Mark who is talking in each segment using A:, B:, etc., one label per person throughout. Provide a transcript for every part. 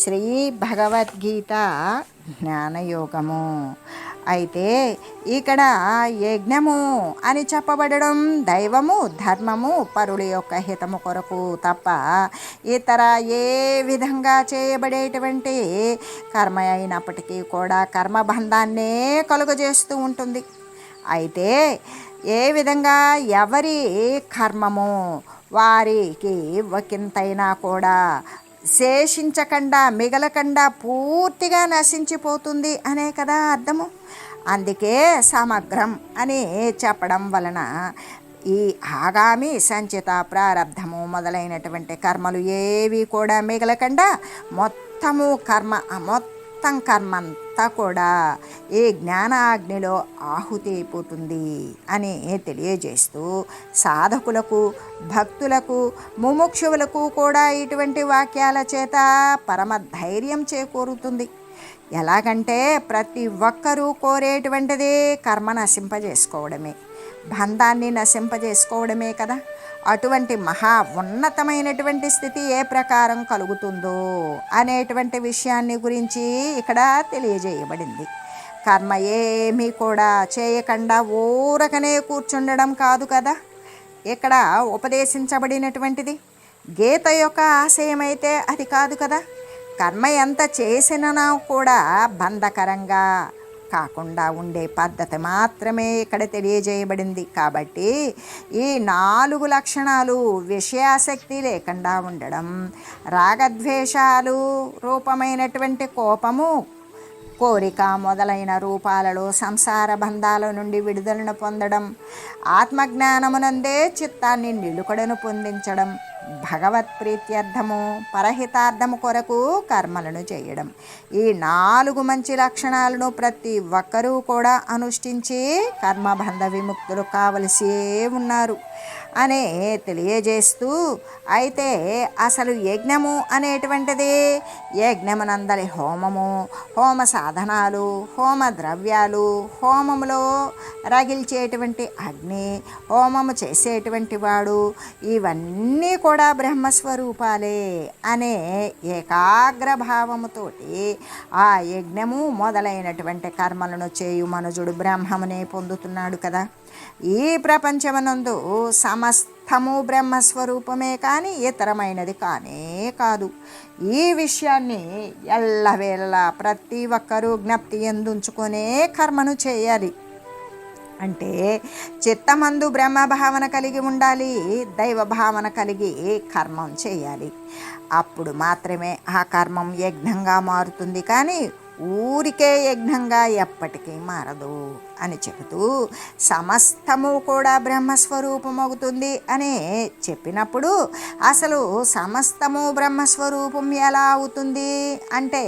A: శ్రీ భగవద్గీత జ్ఞానయోగము. అయితే ఇక్కడ యజ్ఞము అని చెప్పబడడం దైవము ధర్మము పరుల యొక్క హితము కొరకు తప్ప ఇతర ఏ విధంగా చేయబడేటువంటి కర్మ అయినప్పటికీ కూడా కర్మబంధాన్నే కలుగజేస్తూ ఉంటుంది. అయితే ఏ విధంగా ఎవరి కర్మము వారికి ఒకంతైనా కూడా శేషించకుండా మిగలకుండా పూర్తిగా నశించిపోతుంది అనే కదా అర్థము. అందుకే సమగ్రం అని చెప్పడం వలన ఈ ఆగామి సంచిత ప్రారంధము మొదలైనటువంటి కర్మలు ఏవి కూడా మిగలకుండా మొత్తము కర్మ మొత్తం కర్మ అంతా కూడా ఈ జ్ఞానాగ్నిలో ఆహుతి అయిపోతుంది అని తెలియజేస్తూ సాధకులకు భక్తులకు ముముక్షువులకు కూడా ఇటువంటి వాక్యాల చేత పరమ ధైర్యం చేకూరుతుంది. ఎలాగంటే ప్రతి ఒక్కరూ కోరేటువంటిది కర్మ నశింపజేసుకోవడమే. బంధాన్ని నశింపజేసుకోవడమే కదా. అటువంటి మహా ఉన్నతమైనటువంటి స్థితి ఏ ప్రకారం కలుగుతుందో అనేటువంటి విషయాన్ని గురించి ఇక్కడ తెలియజేయబడింది. కర్మ ఏమీ కూడా చేయకుండా ఊరకనే కూర్చుండడం కాదు కదా? ఇక్కడ ఉపదేశించబడినటువంటిది గీత యొక్క ఆశయం అయితే అది కాదు కదా? కర్మ ఎంత చేసినా కూడా బంధకరంగా కాకుండా ఉండే పద్ధతి మాత్రమే ఇక్కడ తెలియజేయబడింది. కాబట్టి ఈ నాలుగు లక్షణాలు విషయాసక్తి లేకుండా ఉండడం రాగద్వేషాలు రూపమైనటువంటి కోపము కోరిక మొదలైన రూపాలలో సంసార బంధాల నుండి విడుదలను పొందడం ఆత్మజ్ఞానమునందే చిత్తాన్ని నిలుకడను పొందించడం భగవత్ ప్రీత్యర్థము పరహితార్థము కొరకు కర్మలను చేయడం. ఈ నాలుగు మంచి లక్షణాలను ప్రతి ఒక్కరూ కూడా అనుష్ఠించి కర్మబంధ విముక్తులు కావలసే ఉన్నారు. అనే తెలియజేస్తూ అయితే అసలు యజ్ఞము అనేటువంటిది? యజ్ఞమునందరి హోమము హోమ సాధనాలు హోమ ద్రవ్యాలు హోమములో రగిల్చేటువంటి అగ్ని హోమము చేసేటువంటి వాడు ఇవన్నీ కూడా బ్రహ్మస్వరూపాలే అనే ఏకాగ్ర భావముతోటి ఆ యజ్ఞము మొదలైనటువంటి కర్మలను చేయు మనుజుడు బ్రహ్మమునే పొందుతున్నాడు కదా. ఈ ప్రపంచమనందు సమస్తము బ్రహ్మస్వరూపమే కానీ ఇతరమైనది కానే కాదు. ఈ విషయాన్ని ఎల్లవేళలా ప్రతి ఒక్కరూ జ్ఞప్తి ఎందుంచుకునే కర్మను చేయాలి. అంటే చిత్తమందు బ్రహ్మ భావన కలిగి ఉండాలి దైవ భావన కలిగి కర్మం చేయాలి. అప్పుడు మాత్రమే ఆ కర్మం యజ్ఞంగా మారుతుంది కానీ ఊరికే యజ్ఞంగా ఎప్పటికీ మారదు అని చెబుతూ సమస్తము కూడా బ్రహ్మస్వరూపమవుతుంది అని చెప్పినప్పుడు అసలు సమస్తము బ్రహ్మస్వరూపం ఎలా అవుతుంది అంటే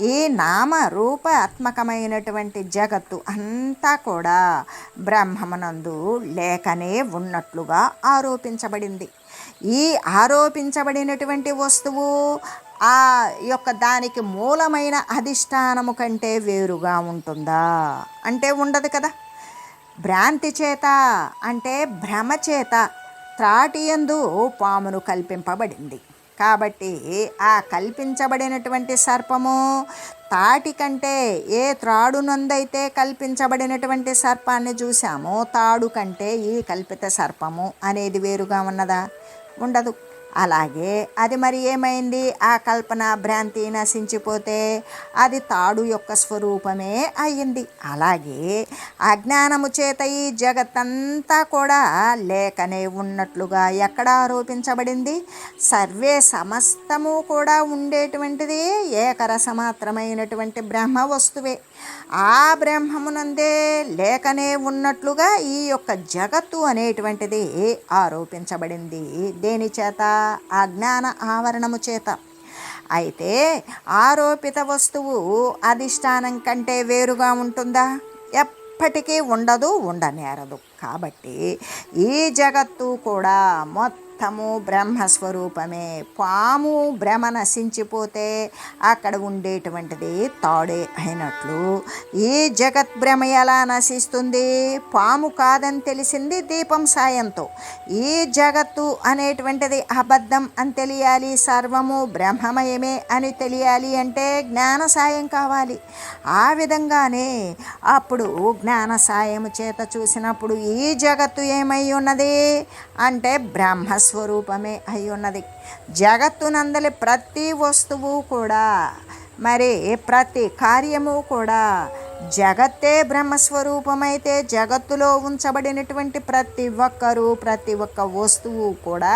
A: ఈ నామ రూపాత్మకమైనటువంటి జగత్తు అంతా కూడా బ్రహ్మమునందు లేకనే ఉన్నట్లుగా ఆరోపించబడింది. ఈ ఆరోపించబడినటువంటి వస్తువు ఆ యొక్క దానికి మూలమైన అధిష్టానము కంటే వేరుగా ఉంటుందా? అంటే ఉండదు కదా. భ్రాంతి చేత అంటే భ్రమ చేత త్రాటియందు పామును కల్పింపబడింది. కాబట్టి ఆ కల్పించబడినటువంటి సర్పము తాటి కంటే ఏ త్రాడు నందైతే కల్పించబడినటువంటి సర్పాన్ని చూసామో తాడు కంటే ఈ కల్పిత సర్పము అనేది వేరుగా ఉన్నదా? ఉండదు. అలాగే అది మరి ఏమైంది? ఆ కల్పన భ్రాంతి నశించిపోతే అది తాడు యొక్క స్వరూపమే అయ్యింది. అలాగే అజ్ఞానము చేత ఈ జగత్తంతా కూడా లేకనే ఉన్నట్లుగా ఎక్కడ ఆరోపించబడింది సర్వే సమస్తము కూడా ఉండేటువంటిది ఏకరసమాత్రమైనటువంటి బ్రహ్మ వస్తువే ఆ బ్రహ్మమునందే లేకనే ఉన్నట్లుగా ఈ యొక్క జగత్తు అనేటువంటిది ఆరోపించబడింది. దేని చేత? అజ్ఞాన ఆవరణము చేత. అయితే ఆరోపిత వస్తువు అధిష్టానం కంటే వేరుగా ఉంటుందా? ఎప్పటికీ ఉండదు ఉండనేరదు. కాబట్టి ఈ జగత్తు కూడా మొత్తం తము బ్రహ్మస్వరూపమే పాము భ్రమ నశించిపోతే అక్కడ ఉండేటువంటిది తాడే అయినట్లు. ఈ జగత్ భ్రమ ఎలా నశిస్తుంది? పాము కాదని తెలిసింది దీపం సాయంతో. ఈ జగత్తు అనేటువంటిది అబద్ధం అని తెలియాలి? సర్వము బ్రహ్మమయమే అని తెలియాలి అంటే జ్ఞాన సాయం కావాలి. ఆ విధంగానే అప్పుడు జ్ఞాన సాయం చేత చూసినప్పుడు ఈ జగత్తు ఏమై ఉన్నది? అంటే బ్రహ్మ స్వరూపమే అయి ఉన్నది. జగత్తునందలి ప్రతి వస్తువు కూడా మరి ప్రతి కార్యము కూడా జగత్తే బ్రహ్మస్వరూపమైతే జగత్తులో ఉంచబడినటువంటి ప్రతి ఒక్కరూ ప్రతి ఒక్క వస్తువు కూడా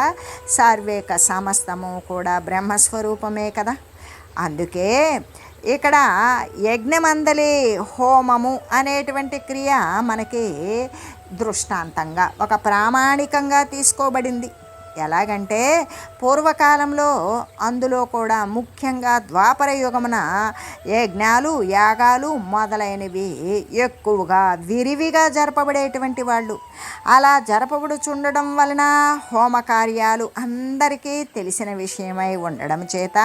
A: సార్వేక సమస్తము కూడా బ్రహ్మస్వరూపమే కదా. అందుకే ఇక్కడ యజ్ఞమందలి హోమము అనేటువంటి క్రియ మనకి దృష్టాంతంగా ఒక ప్రామాణికంగా తీసుకోబడింది. ఎలాగంటే పూర్వకాలంలో అందులో కూడా ముఖ్యంగా ద్వాపర యుగమున యజ్ఞాలు యాగాలు మొదలైనవి ఎక్కువగా విరివిగా జరపబడేటువంటి వాళ్ళు. అలా జరపబడుచుండడం వలన హోమ కార్యాలు అందరికీ తెలిసిన విషయమై ఉండడం చేత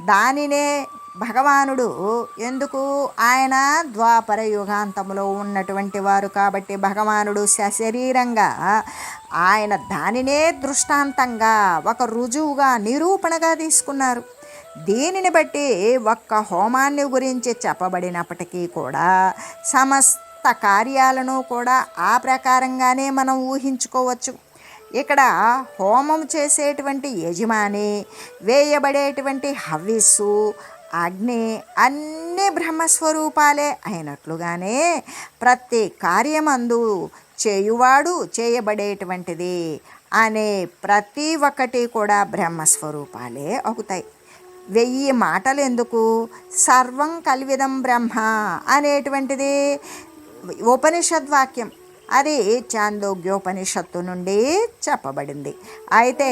A: దానినే భగవానుడు ఎందుకు? ఆయన ద్వాపర యుగాంతంలో ఉన్నటువంటి వారు కాబట్టి భగవానుడు సశరీరంగా ఆయన దానినే దృష్టాంతంగా ఒక రుజువుగా నిరూపణగా తీసుకున్నారు. దీనిని బట్టి ఒక్క హోమాన్ని గురించి చెప్పబడినప్పటికీ కూడా సమస్త కార్యాలను కూడా ఆ ప్రకారంగానే మనం ఊహించుకోవచ్చు. ఇక్కడ హోమం చేసేటువంటి యజమాని వేయబడేటువంటి హవిస్సు అగ్ని అన్ని బ్రహ్మస్వరూపాలే అయినట్లుగానే ప్రతి కార్యమందు చేయువాడు చేయబడేటువంటిది అనే ప్రతి ఒక్కటి కూడా బ్రహ్మస్వరూపాలే అవుతాయి. వెయ్యి మాటలు ఎందుకు సర్వం కల్విదం బ్రహ్మ అనేటువంటిది ఉపనిషద్వాక్యం. అది చాందోగ్యోపనిషత్తు నుండి చెప్పబడింది. అయితే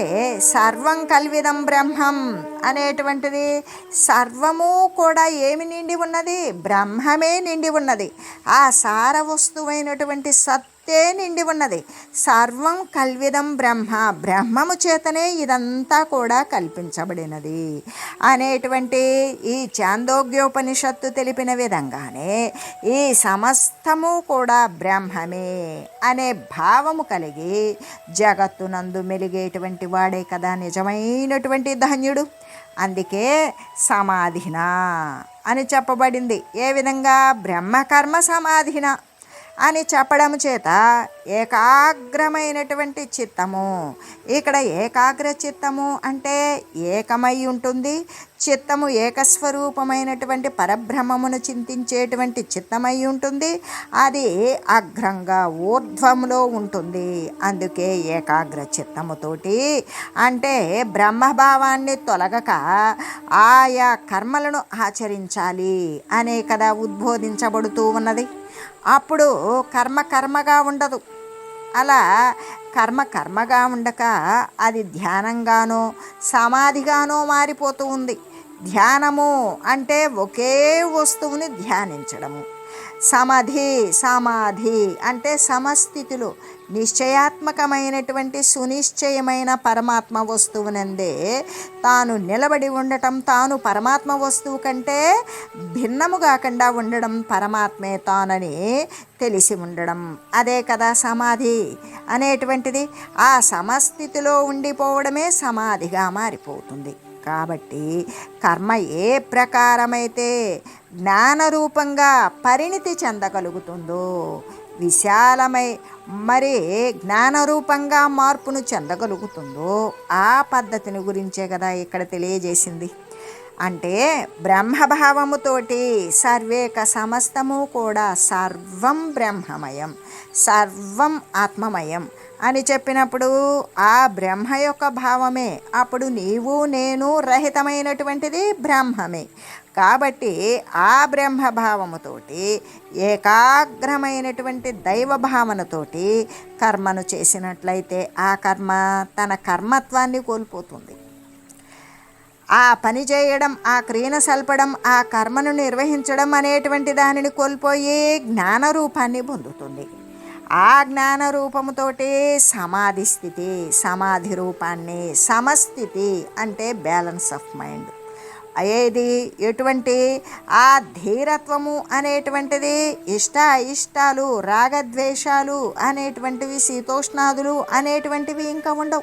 A: సర్వం కల్విదం బ్రహ్మం అనేటువంటిది సర్వము కూడా ఏమి నిండి ఉన్నది? బ్రహ్మమే నిండి ఉన్నది. ఆ సార వస్తువైనటువంటి సత్ శక్తే నిండి ఉన్నది. సర్వం కల్విదం బ్రహ్మ బ్రహ్మము చేతనే ఇదంతా కూడా కల్పించబడినది. అనేటువంటి ఈ చాందోగ్యోపనిషత్తు తెలిపిన విధంగానే ఈ సమస్తము కూడా బ్రహ్మమే అనే భావము కలిగి జగత్తునందు మెలిగేటువంటి వాడే కదా నిజమైనటువంటి ధన్యుడు. అందుకే సమాధిన అని చెప్పబడింది. ఏ విధంగా? బ్రహ్మకర్మ సమాధిన. అని చెప్పడం చేత ఏకాగ్రమైనటువంటి చిత్తము. ఇక్కడ ఏకాగ్ర చిత్తము అంటే ఏకమై ఉంటుంది. చిత్తము ఏకస్వరూపమైనటువంటి పరబ్రహ్మమును చింతించేటువంటి చిత్తమై ఉంటుంది. అది అగ్రంగా ఊర్ధ్వంలో ఉంటుంది. అందుకే ఏకాగ్ర చిత్తముతోటి అంటే బ్రహ్మభావాన్ని తొలగక ఆయా కర్మలను ఆచరించాలి అనే కదా ఉద్బోధించబడుతూ ఉన్నది. అప్పుడు కర్మ కర్మగా ఉండదు. అలా కర్మ కర్మగా ఉండక అది ధ్యానంగానో సమాధిగానో మారిపోతూ ఉంది. ధ్యానము అంటే ఒకే వస్తువుని ధ్యానించడము. సమాధి సమాధి అంటే సమస్థితిలో. నిశ్చయాత్మకమైనటువంటి సునిశ్చయమైన పరమాత్మ వస్తువునందే. తాను నిలబడి ఉండటం తాను పరమాత్మ వస్తువు కంటే భిన్నము కాకుండా ఉండడం పరమాత్మే తానని తెలిసి ఉండడం. అదే కదా సమాధి అనేటువంటిది. ఆ సమస్థితిలో ఉండిపోవడమే సమాధిగా మారిపోతుంది. కాబట్టి కర్మ ఏ ప్రకారమైతే జ్ఞానరూపంగా పరిణితి చెందగలుగుతుందో విశాలమై మరి జ్ఞానరూపంగా మార్పును చెందగలుగుతుందో ఆ పద్ధతిని గురించే కదా ఇక్కడ తెలియజేసింది. అంటే బ్రహ్మభావముతోటి సర్వేక సమస్తము కూడా సర్వం బ్రహ్మమయం సర్వం ఆత్మమయం అని చెప్పినప్పుడు ఆ బ్రహ్మ యొక్క భావమే. అప్పుడు నీవు నేను రహితమైనటువంటిది బ్రహ్మమే. కాబట్టి ఆ బ్రహ్మభావముతోటి ఏకాగ్రమైనటువంటి దైవ భావనతోటి కర్మను చేసినట్లయితే ఆ కర్మ తన కర్మత్వాన్ని కోల్పోతుంది. ఆ పని చేయడం ఆ క్రియను సల్పడం ఆ కర్మను నిర్వహించడం అనేటువంటి దానిని కోల్పోయి జ్ఞాన రూపాన్ని పొందుతుంది. ఆ జ్ఞాన రూపముతోటి సమాధి స్థితి సమాధి రూపాన్ని సమస్థితి అంటే బ్యాలెన్స్ ఆఫ్ మైండ్. ఏది ఎటువంటి ఆ ధీరత్వము అనేటువంటిది? ఇష్ట ఇష్టాలు రాగద్వేషాలు అనేటువంటివి శీతోష్ణాదులు అనేటువంటివి ఇంకా ఉండవు.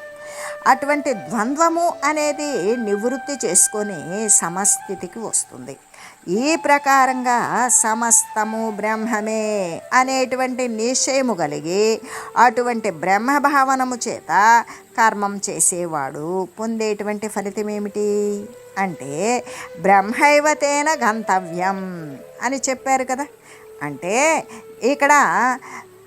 A: అటువంటి ద్వంద్వము అనేది నివృత్తి చేసుకొని సమస్థితికి వస్తుంది. ఈ ప్రకారంగా సమస్తము బ్రహ్మమే అనేటువంటి నిశ్చయము కలిగి అటువంటి బ్రహ్మభావనము చేత కర్మం చేసేవాడు. పొందేటువంటి ఫలితం ఏమిటి? అంటే బ్రహ్మైవతేన గంతవ్యం అని చెప్పారు కదా. అంటే ఇక్కడ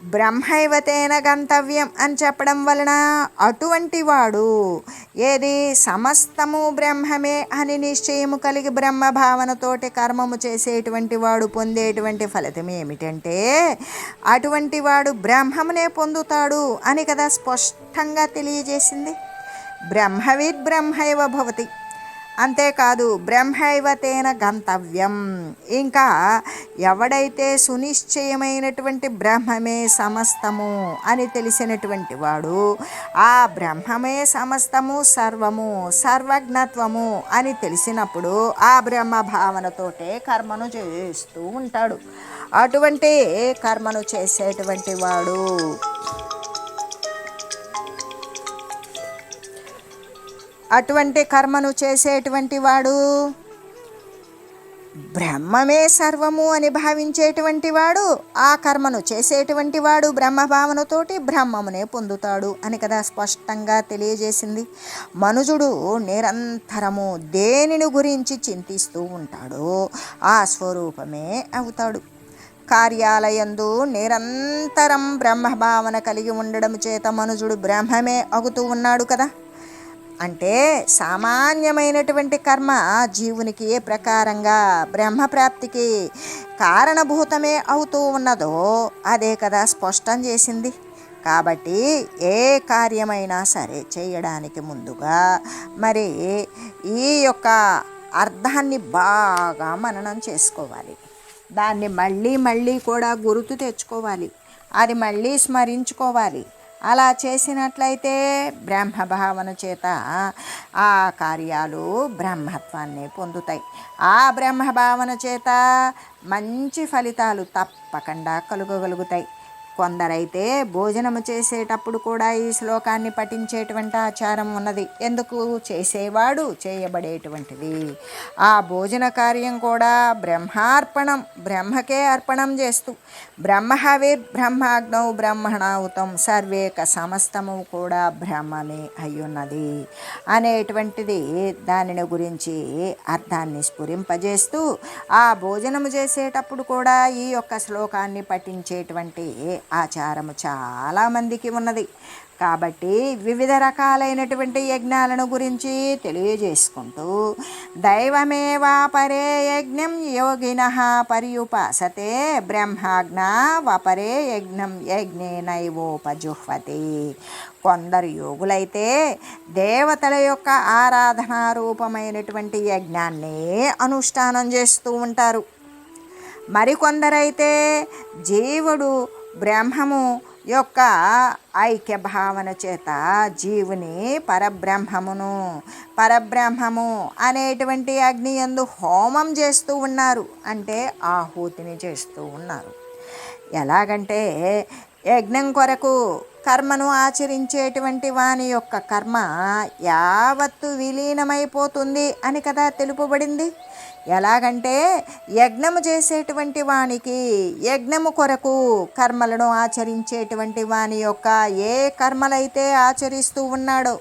A: బ్రహ్మైవతేన గంతవ్యం అని చెప్పడం వలన అటువంటి వాడు ఏది సమస్తము బ్రహ్మమే అని నిశ్చయము కలిగి బ్రహ్మ భావనతోటి కర్మము చేసేటువంటి వాడు పొందేటువంటి ఫలితం ఏమిటంటే అటువంటి వాడు బ్రహ్మమునే పొందుతాడు అని కదా స్పష్టంగా తెలియజేసింది. బ్రహ్మవిద్ బ్రహ్మైవ భవతి. అంతేకాదు బ్రహ్మైవతేన గంతవ్యం. ఇంకా ఎవడైతే సునిశ్చయమైనటువంటి బ్రహ్మమే సమస్తము అని తెలిసినటువంటి వాడు ఆ బ్రహ్మమే సమస్తము సర్వము సర్వజ్ఞత్వము అని తెలిసినప్పుడు ఆ బ్రహ్మ భావనతోటే కర్మను చేస్తూ ఉంటాడు. అటువంటి కర్మను చేసేటువంటి వాడు అటువంటి కర్మను చేసేటువంటి వాడు? బ్రహ్మమే సర్వము అని భావించేటువంటి వాడు ఆ కర్మను చేసేటువంటి వాడు బ్రహ్మభావనతోటి బ్రహ్మమునే పొందుతాడు అని కదా స్పష్టంగా తెలియజేసింది. మనుజుడు నిరంతరము దేనిని గురించి చింతిస్తూ ఉంటాడో ఆ స్వరూపమే అవుతాడు. కార్యాలయందు నిరంతరం బ్రహ్మభావన కలిగి ఉండడం చేత మనుజుడు బ్రహ్మమే అగుతూ ఉన్నాడు కదా. అంటే సామాన్యమైనటువంటి కర్మ జీవునికి ఏ ప్రకారంగా బ్రహ్మప్రాప్తికి కారణభూతమే అవుతూ ఉన్నదో అదే కదా స్పష్టం చేసింది. కాబట్టి ఏ కార్యమైనా సరే చేయడానికి ముందుగా మరి ఈ యొక్క అర్థాన్ని బాగా మననం చేసుకోవాలి. దాన్ని మళ్ళీ మళ్ళీ కూడా గుర్తు తెచ్చుకోవాలి. అది మళ్ళీ స్మరించుకోవాలి. అలా చేసినట్లయితే బ్రహ్మభావన చేత ఆ కార్యాలు బ్రహ్మత్వాన్ని పొందుతాయి. ఆ బ్రహ్మభావన చేత మంచి ఫలితాలు తప్పకుండా కలుగగలుగుతాయి. కొందరైతే భోజనము చేసేటప్పుడు కూడా ఈ శ్లోకాన్ని పఠించేటువంటి ఆచారం ఉన్నది. ఎందుకు? చేసేవాడు చేయబడేటువంటిది. ఆ భోజన కార్యం కూడా బ్రహ్మార్పణం బ్రహ్మకే అర్పణం చేస్తూ బ్రహ్మహవిర్ బ్రహ్మాగ్నౌ బ్రహ్మణావుతం సర్వేక సమస్తము కూడా బ్రహ్మమే అయ్యున్నది అనేటువంటిది దానిని గురించి అర్థాన్ని స్ఫురింపజేస్తూ ఆ భోజనము చేసేటప్పుడు కూడా ఈ యొక్క శ్లోకాన్ని పఠించేటువంటి ఆచారము చాలామందికి ఉన్నది. కాబట్టి వివిధ రకాలైనటువంటి యజ్ఞాలను గురించి తెలియజేసుకుంటూ దైవమేవా పరే యజ్ఞం యోగిన పర్యుపాసతే బ్రహ్మాజ్ఞ వపరే యజ్ఞం యజ్ఞేనైవోపజుహ్వతి. కొందరు యోగులైతే దేవతల యొక్క ఆరాధనా రూపమైనటువంటి యజ్ఞాన్ని అనుష్ఠానం చేస్తూ ఉంటారు. మరికొందరైతే జీవుడు బ్రహ్మము యొక్క ఐక్య భావన చేత జీవుని పరబ్రహ్మమును పరబ్రహ్మము అనేటువంటి అగ్ని ఎందు హోమం చేస్తూ ఉన్నారు. అంటే ఆహూతిని చేస్తూ ఉన్నారు. ఎలాగంటే యజ్ఞం కొరకు కర్మను ఆచరించేటువంటి వాని యొక్క కర్మ యావత్తు విలీనమైపోతుంది అని కదా తెలుపబడింది. ఎలాగంటే యజ్ఞము చేసేటువంటి వానికి యజ్ఞము కొరకు కర్మలను ఆచరించేటువంటి వాని యొక్క ఏ కర్మలైతే ఆచరిస్తూ ఉన్నాడో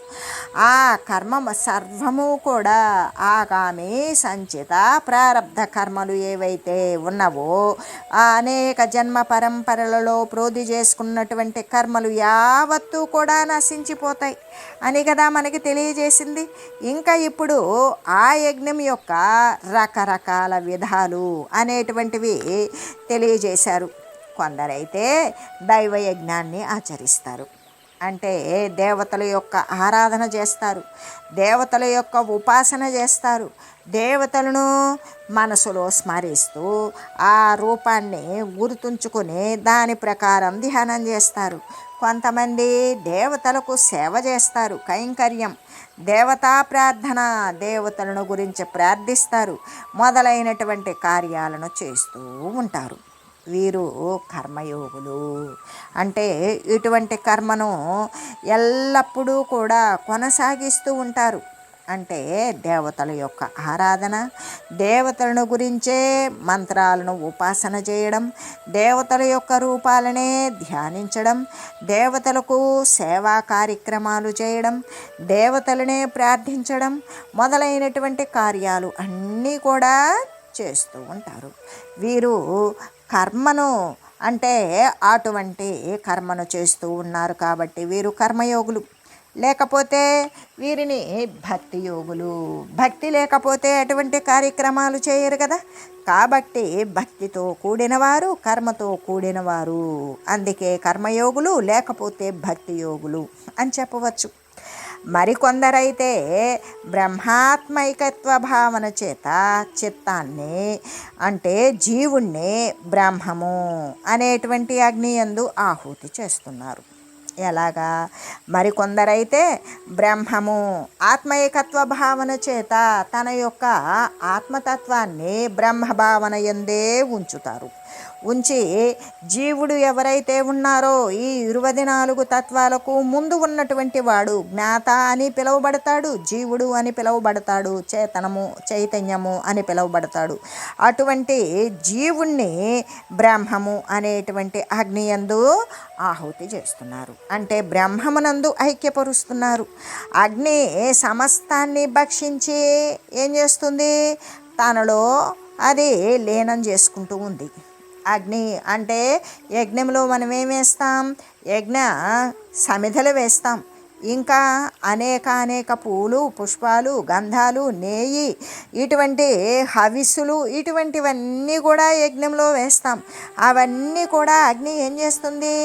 A: ఆ కర్మ సర్వము కూడా ఆగామి సంచిత ప్రారంధ కర్మలు ఏవైతే ఉన్నవో అనేక జన్మ పరంపరలలో ప్రోధి చేసుకున్నటువంటి కర్మలు యావత్తూ కూడా నశించిపోతాయి. అని కదా మనకి తెలియజేసింది. ఇంకా ఇప్పుడు ఆ యజ్ఞం యొక్క రకరకాల విధాలు అనేటువంటివి తెలియజేశారు. కొందరైతే దైవ యజ్ఞాన్ని ఆచరిస్తారు. అంటే దేవతల యొక్క ఆరాధన చేస్తారు. దేవతల యొక్క ఉపాసన చేస్తారు. దేవతలను మనసులో స్మరిస్తూ ఆ రూపాన్ని గుర్తుంచుకొని దాని ప్రకారం ధ్యానం చేస్తారు. కొంతమంది దేవతలకు సేవ చేస్తారు కైంకర్యం. దేవతా ప్రార్థన దేవతలను గురించి ప్రార్థిస్తారు మొదలైనటువంటి కార్యాలను చేస్తూ ఉంటారు. వీరు కర్మయోగులు. అంటే ఇటువంటి కర్మను ఎల్లప్పుడూ కూడా కొనసాగిస్తూ ఉంటారు. అంటే దేవతల యొక్క ఆరాధన దేవతలను గురించే మంత్రాలను ఉపాసన చేయడం దేవతల యొక్క రూపాలనే ధ్యానించడం దేవతలకు సేవా కార్యక్రమాలు చేయడం దేవతలనే ప్రార్థించడం మొదలైనటువంటి కార్యాలు అన్నీ కూడా చేస్తూ ఉంటారు. వీరు కర్మను అంటే అటువంటి కర్మను చేస్తూ ఉన్నారు కాబట్టి వీరు కర్మయోగులు. లేకపోతే వీరిని భక్తి యోగులు. భక్తి లేకపోతే అటువంటి కార్యక్రమాలు చేయరు కదా. కాబట్టి భక్తితో కూడినవారు కర్మతో కూడినవారు. అందుకే కర్మయోగులు లేకపోతే భక్తి యోగులు అని చెప్పవచ్చు. మరికొందరైతే బ్రహ్మాత్మైకత్వ భావన చేత చిత్తాన్ని అంటే జీవుణ్ణి బ్రహ్మము అనేటువంటి అగ్నియందు ఆహుతి చేస్తున్నారు. ఎలాగా? మరికొందరైతే బ్రహ్మము ఆత్మైకత్వ భావన చేత తన యొక్క ఆత్మతత్వాన్ని బ్రహ్మ భావన ఎందే ఉంచుతారు. ఉంచి జీవుడు ఎవరైతే ఉన్నారో ఈ ఇరవై నాలుగు తత్వాలకు ముందు ఉన్నటువంటి వాడు జ్ఞాత అని పిలువబడతాడు జీవుడు అని పిలువబడతాడు చేతనము చైతన్యము అని పిలువబడతాడు. అటువంటి జీవుణ్ణి బ్రహ్మము అనేటువంటి అగ్నియందు ఆహుతి చేస్తున్నారు. అంటే బ్రహ్మమునందు ఐక్యపరుస్తున్నారు. అగ్ని సమస్తాన్ని భక్షించి ఏం చేస్తుంది? తనలో అది లీనం చేసుకుంటూ ఉంది. అగ్ని అంటే యజ్ఞంలో మనం ఏం వేస్తాం? యజ్ఞ సమిధలు వేస్తాం. ఇంకా అనేక అనేక పూలు పుష్పాలు గంధాలు నేయి ఇటువంటి హవిస్సులు ఇటువంటివన్నీ కూడా యజ్ఞంలో వేస్తాం. అవన్నీ కూడా అగ్ని ఏం చేస్తుంది?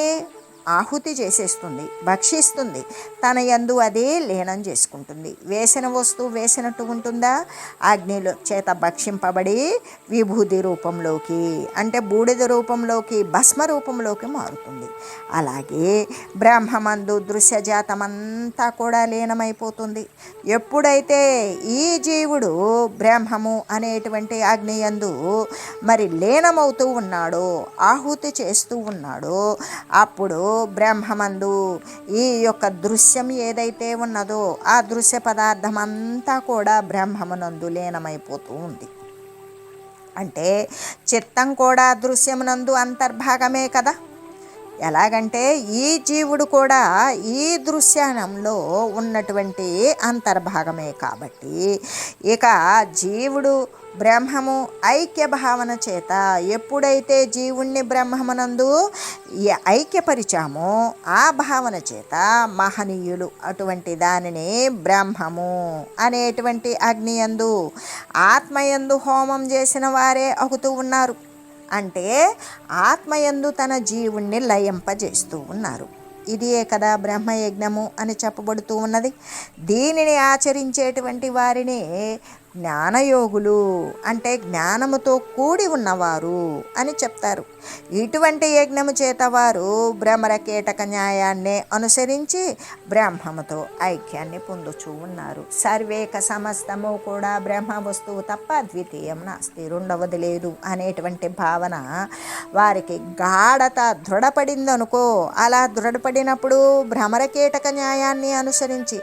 A: ఆహుతి చేసేస్తుంది భక్షిస్తుంది. తన యందు అది లీనం చేసుకుంటుంది. వేసిన వస్తువు వేసినట్టు ఉంటుందా? అగ్నిలో చేత భక్షింపబడి విభూతి రూపంలోకి అంటే బూడిద రూపంలోకి భస్మ రూపంలోకి మారుతుంది. అలాగే బ్రహ్మమందు దృశ్యజాతమంతా కూడా లీనమైపోతుంది. ఎప్పుడైతే ఈ జీవుడు బ్రహ్మము అనేటువంటి అగ్నియందు మరి లీనమవుతూ ఉన్నాడో ఆహుతి చేస్తూ ఉన్నాడో అప్పుడు బ్రహ్మమందు. ఈ యొక్క దృశ్యం ఏదైతే ఉన్నదో ఆ దృశ్య పదార్థం అంతా కూడా బ్రహ్మమునందు లీనమైపోతూ ఉంది. అంటే చిత్తం కూడా దృశ్యమునందు అంతర్భాగమే కదా? ఎలాగంటే ఈ జీవుడు కూడా ఈ దృశ్యానంలో ఉన్నటువంటి అంతర్భాగమే కాబట్టి. ఇక జీవుడు బ్రహ్మము ఐక్య భావన చేత ఎప్పుడైతే జీవుణ్ణి బ్రహ్మమునందు ఐక్యపరిచామో ఆ భావన చేత మహనీయులు అటువంటి దానిని బ్రహ్మము అనేటువంటి అగ్నియందు ఆత్మయందు హోమం చేసిన వారే అవుతూ ఉన్నారు. అంటే ఆత్మయందు తన జీవుణ్ణి లయింపజేస్తూ ఉన్నారు. ఇదియే కదా బ్రహ్మయజ్ఞము అని చెప్పబడుతూ ఉన్నది. దీనిని ఆచరించేటువంటి వారిని జ్ఞానయోగులు అంటే జ్ఞానముతో కూడి ఉన్నవారు అని చెప్తారు. ఇటువంటి యజ్ఞము చేత వారు భ్రమర కీటక న్యాయాన్ని అనుసరించి బ్రహ్మముతో ఐక్యాన్ని పొందుచూ ఉన్నారు. సర్వేక సమస్తము కూడా బ్రహ్మ వస్తువు తప్ప ద్వితీయం నాస్తి రెండవది లేదు అనేటువంటి భావన వారికి గాఢత దృఢపడిందనుకో అలా దృఢపడినప్పుడు భ్రమర కీటక న్యాయాన్ని అనుసరించి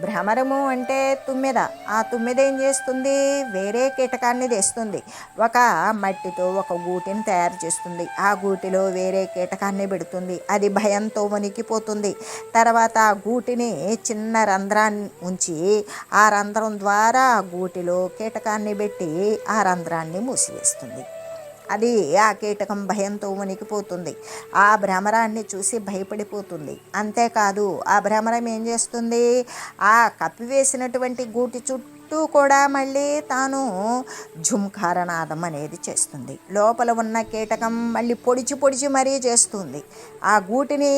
A: భ్రమరము అంటే తుమ్మెద ఆ తుమ్మెద ఏం చేస్తుంది? చేస్తుంది వేరే కీటకాన్ని తెస్తుంది. ఒక మట్టితో ఒక గూటిని తయారు చేస్తుంది. ఆ గూటిలో వేరే కీటకాన్ని పెడుతుంది. అది భయంతో వణికిపోతుంది. తర్వాత ఆ గూటిని చిన్న రంధ్రాన్ని ఉంచి ఆ రంధ్రం ద్వారా ఆ గూటిలో కీటకాన్ని పెట్టి ఆ రంధ్రాన్ని మూసివేస్తుంది. అది ఆ కీటకం భయంతో వణికిపోతుంది. ఆ భ్రమరాన్ని చూసి భయపడిపోతుంది. అంతేకాదు ఆ భ్రమరం ఏం చేస్తుంది? ఆ కప్పివేసినటువంటి గూటి చుట్టూ చుట్టూ కూడా మళ్ళీ తాను ఝుంకారనాదం అనేది చేస్తుంది. లోపల ఉన్న కీటకం మళ్ళీ పొడిచి పొడిచి మరీ చేస్తుంది. ఆ గూటిని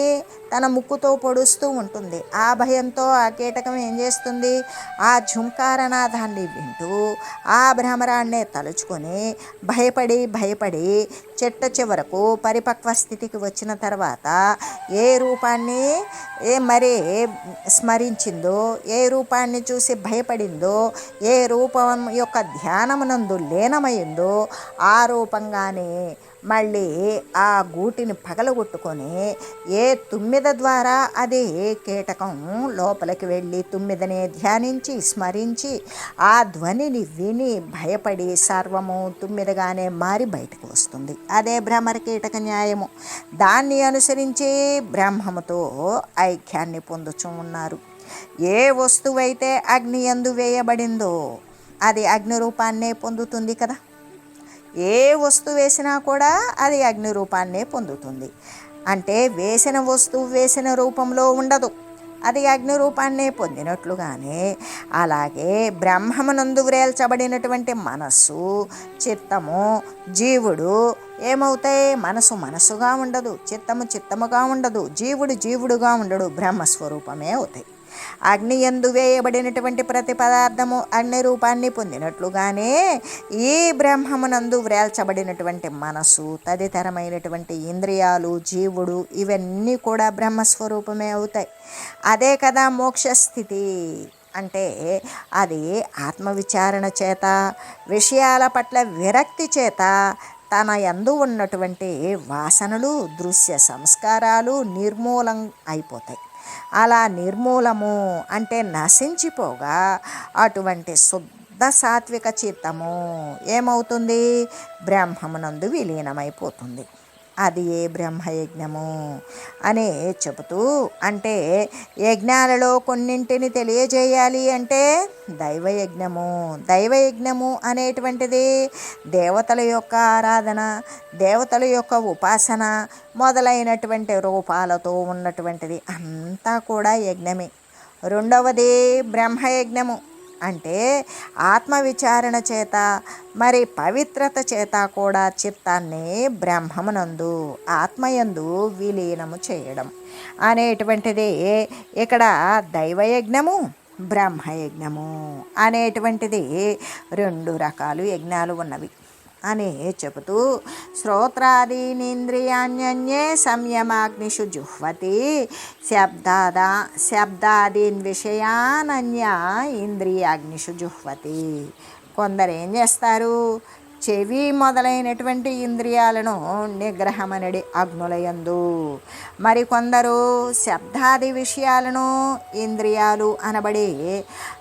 A: తన ముక్కుతో పొడుస్తూ ఉంటుంది. ఆ భయంతో ఆ కీటకం ఏం చేస్తుంది? ఆ ఝుంకారనాదాన్ని వింటూ ఆ భ్రమరాన్నే తలుచుకొని భయపడి భయపడి చెట్ట చివరకు పరిపక్వ స్థితికి వచ్చిన తర్వాత ఏ రూపాన్ని ఏ మరి స్మరించిందో ఏ రూపాన్ని చూసి భయపడిందో ఏ రూపం యొక్క ధ్యానమునందు లీనమైందో ఆ రూపంగానే మళ్ళీ ఆ గూటిని పగలగొట్టుకొని ఏ తుమ్మిద ద్వారా అది కీటకం లోపలికి వెళ్ళి తుమ్మిదనే ధ్యానించి స్మరించి ఆ ధ్వనిని విని భయపడి సర్వము తుమ్మిదగానే మారి బయటకు వస్తుంది. అదే భ్రమర కీటక న్యాయము. దాన్ని అనుసరించి బ్రహ్మముతో ఐక్యాన్ని పొందుచు ఉన్నారు. ఏ వస్తువైతే అగ్ని ఎందు వేయబడిందో అది అగ్ని రూపాన్నే పొందుతుంది కదా. ఏ వస్తువు వేసినా కూడా అది అగ్ని రూపాన్నే పొందుతుంది. అంటే వేసిన వస్తువు వేసిన రూపంలో ఉండదు. అది అగ్ని రూపాన్నే పొందినట్లుగానే అలాగే బ్రహ్మమునందు వ్రేల్చబడినటువంటి మనస్సు చిత్తము జీవుడు ఏమవుతాయి మనసు మనసుగా ఉండదు చిత్తము చిత్తముగా ఉండదు జీవుడు జీవుడుగా ఉండడు బ్రహ్మస్వరూపమే అవుతాయి. అగ్ని ఎందు వేయబడినటువంటి ప్రతి పదార్థము అగ్ని రూపాన్ని పొందినట్లుగానే ఈ బ్రహ్మమునందు వ్రేల్చబడినటువంటి మనసు తదితరమైనటువంటి ఇంద్రియాలు జీవుడు ఇవన్నీ కూడా బ్రహ్మస్వరూపమే అవుతాయి. అదే కదా మోక్షస్థితి. అంటే అది ఆత్మవిచారణ చేత విషయాల పట్ల విరక్తి చేత తన యందు ఉన్నటువంటి వాసనలు దృశ్య సంస్కారాలు నిర్మూలం అయిపోతాయి. అలా నిర్మూలము అంటే నశించిపోగా అటువంటి శుద్ధ సాత్విక చిత్తము ఏమవుతుంది? బ్రహ్మమునందు విలీనమైపోతుంది. అది ఏ బ్రహ్మయజ్ఞము? అని చెబుతూ అంటే యజ్ఞాలలో కొన్నింటిని తెలియజేయాలి అంటే దైవయజ్ఞము. దైవయజ్ఞము అనేటువంటిది దేవతల యొక్క ఆరాధన దేవతల యొక్క ఉపాసన మొదలైనటువంటి రూపాలతో ఉన్నటువంటిది. అంతా కూడా యజ్ఞమే. రెండవది బ్రహ్మయజ్ఞము. అంటే ఆత్మవిచారణ చేత మరి పవిత్రత చేత కూడా చిత్తాన్ని బ్రహ్మమునందు ఆత్మయందు విలీనము చేయడం. అనేటువంటిది ఇక్కడ దైవయజ్ఞము బ్రహ్మయజ్ఞము అనేటువంటిది రెండు రకాలు యజ్ఞాలు ఉన్నవి. అని చెబుతూ శ్రోత్రాదీనింద్రియాణ్యన్యే సంయమాగ్నిషు జుహ్వతి శబ్దాదా శబ్దాదీన్ విషయానన్య ఇంద్రియాగ్నిషు జుహ్వతి. కొందరు ఏం చేస్తారు? చెవి మొదలైనటువంటి ఇంద్రియాలను నిగ్రహమనడి అగ్నులయందు. మరికొందరు శబ్దాది విషయాలను ఇంద్రియాలు అనబడి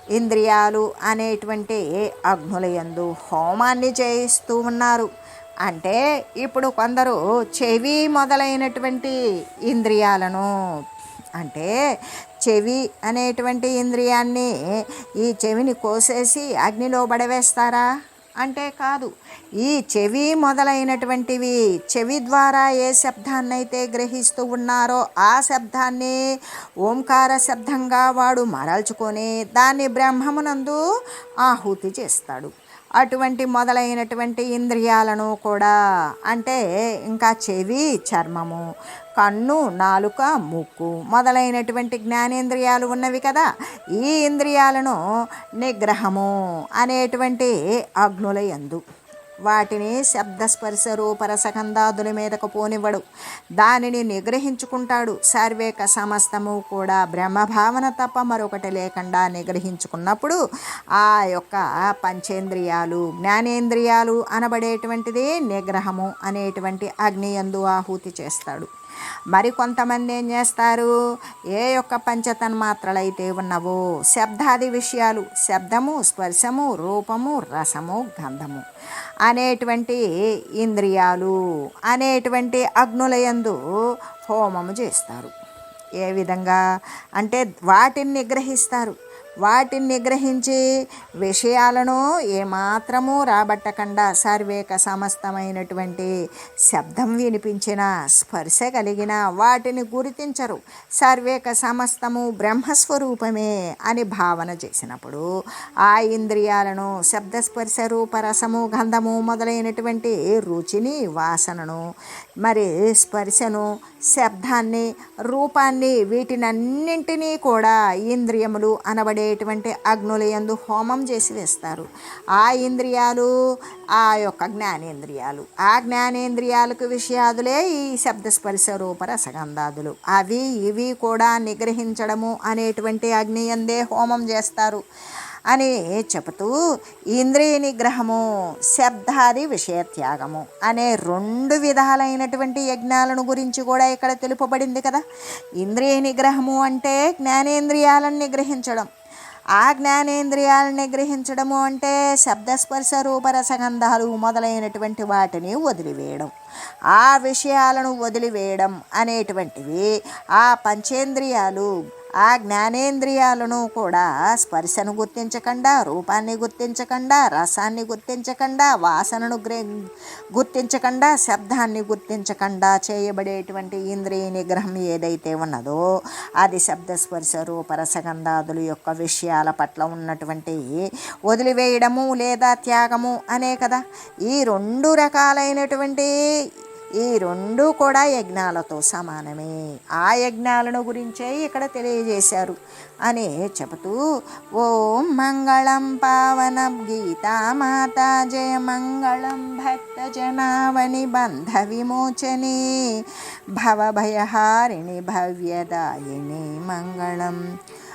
A: ఇంద్రియాలు అనేటువంటి అగ్నులయందు హోమాన్ని చేయిస్తూ ఉన్నారు. అంటే ఇప్పుడు కొందరు చెవి మొదలైనటువంటి ఇంద్రియాలను అంటే చెవి అనేటువంటి ఇంద్రియాన్ని ఈ చెవిని కోసేసి అగ్నిలో పడవేస్తారా? అంటే కాదు. ఈ చెవి మొదలైనటువంటివి చెవి ద్వారా ఏ శబ్దాన్నైతే గ్రహిస్తూ ఉన్నారో ఆ శబ్దాన్ని ఓంకార శబ్దంగా వాడు మరల్చుకొని దాన్ని బ్రహ్మమునందు ఆహుతి చేస్తాడు. అటువంటి మొదలైనటువంటి ఇంద్రియాలను కూడా అంటే ఇంకా చెవి చర్మము కన్ను నాలుక ముక్కు మొదలైనటువంటి జ్ఞానేంద్రియాలు ఉన్నవి కదా. ఈ ఇంద్రియాలను నిగ్రహము అనేటువంటి అగ్నుల యందు. వాటిని శబ్దస్పర్శ రూపరసగంధాదుల మీదకు పోనివ్వడు. దానిని నిగ్రహించుకుంటాడు. సర్వేక సమస్తము కూడా బ్రహ్మభావన తప్ప మరొకటి లేకుండా నిగ్రహించుకున్నప్పుడు ఆ యొక్క పంచేంద్రియాలు జ్ఞానేంద్రియాలు అనబడేటువంటిది నిగ్రహము అనేటువంటి అగ్ని యందు ఆహుతి చేస్తాడు. మరి కొంతమంది ఏం చేస్తారు? ఏ యొక్క పంచతన్మాత్రలు అయితే ఉన్నవో శబ్దాది విషయాలు శబ్దము స్పర్శము రూపము రసము గంధము అనేటువంటి ఇంద్రియాలు అనేటువంటి అగ్నులయందు హోమము చేస్తారు. ఏ విధంగా? అంటే వాటిని నిగ్రహిస్తారు వాటిని నిగ్రహించి విషయాలను ఏమాత్రము రాబట్టకుండా సర్వేక సమస్తమైనటువంటి శబ్దం వినిపించిన స్పర్శ కలిగిన వాటిని గుర్తించరు. సర్వేక సమస్తము బ్రహ్మస్వరూపమే అని భావన చేసినప్పుడు ఆ ఇంద్రియాలను శబ్దస్పర్శ రూపరసము గంధము మొదలైనటువంటి రుచిని వాసనను మరి స్పర్శను శబ్దాన్ని రూపాన్ని వీటినన్నింటినీ కూడా ఇంద్రియములు అనబడే చేయటువంటి అగ్నులయందు హోమం చేసి వేస్తారు. ఆ ఇంద్రియాలు ఆ యొక్క జ్ఞానేంద్రియాలు. ఆ జ్ఞానేంద్రియాలకు విషయాదులే ఈ శబ్దస్పర్శ రూప రసగంధాదులు. అవి ఇవి కూడా నిగ్రహించడము అనేటువంటి అగ్నియందే హోమం చేస్తారు. అని చెబుతూ ఇంద్రియ నిగ్రహము శబ్దాది విషయత్యాగము అనే రెండు విధాలైనటువంటి యజ్ఞాలను గురించి కూడా ఇక్కడ తెలుపబడింది కదా. ఇంద్రియ నిగ్రహము అంటే జ్ఞానేంద్రియాలను నిగ్రహించడం. ఆ జ్ఞానేంద్రియాలని గ్రహించడము అంటే శబ్దస్పర్శ రూపరసగంధాలు మొదలైనటువంటి వాటిని వదిలివేయడం. ఆ విషయాలను వదిలివేయడం అనేటువంటివి ఆ పంచేంద్రియాలు ఆ జ్ఞానేంద్రియాలను కూడా స్పర్శను గుర్తించకుండా రూపాన్ని గుర్తించకుండా రసాన్ని గుర్తించకుండా వాసనను గ్రే గుర్తించకుండా శబ్దాన్ని గుర్తించకుండా చేయబడేటువంటి ఇంద్రియ నిగ్రహం ఏదైతే ఉన్నదో అది శబ్దస్పర్శ రూపరసగంధాదుల యొక్క విషయాల పట్ల ఉన్నటువంటి వదిలివేయడము లేదా త్యాగము అనే కదా. ఈ రెండు రకాలైనటువంటి ఈ రెండు కూడా యజ్ఞాలతో సమానమే. ఆ యజ్ఞాలను గురించే ఇక్కడ తెలియజేశారు అని చెబుతూ ఓం మంగళం పావన గీతామాత జయ మంగళం భక్త జనావని బంధ విమోచని. భవభయహారిణి భవ్యదాయిని మంగళం.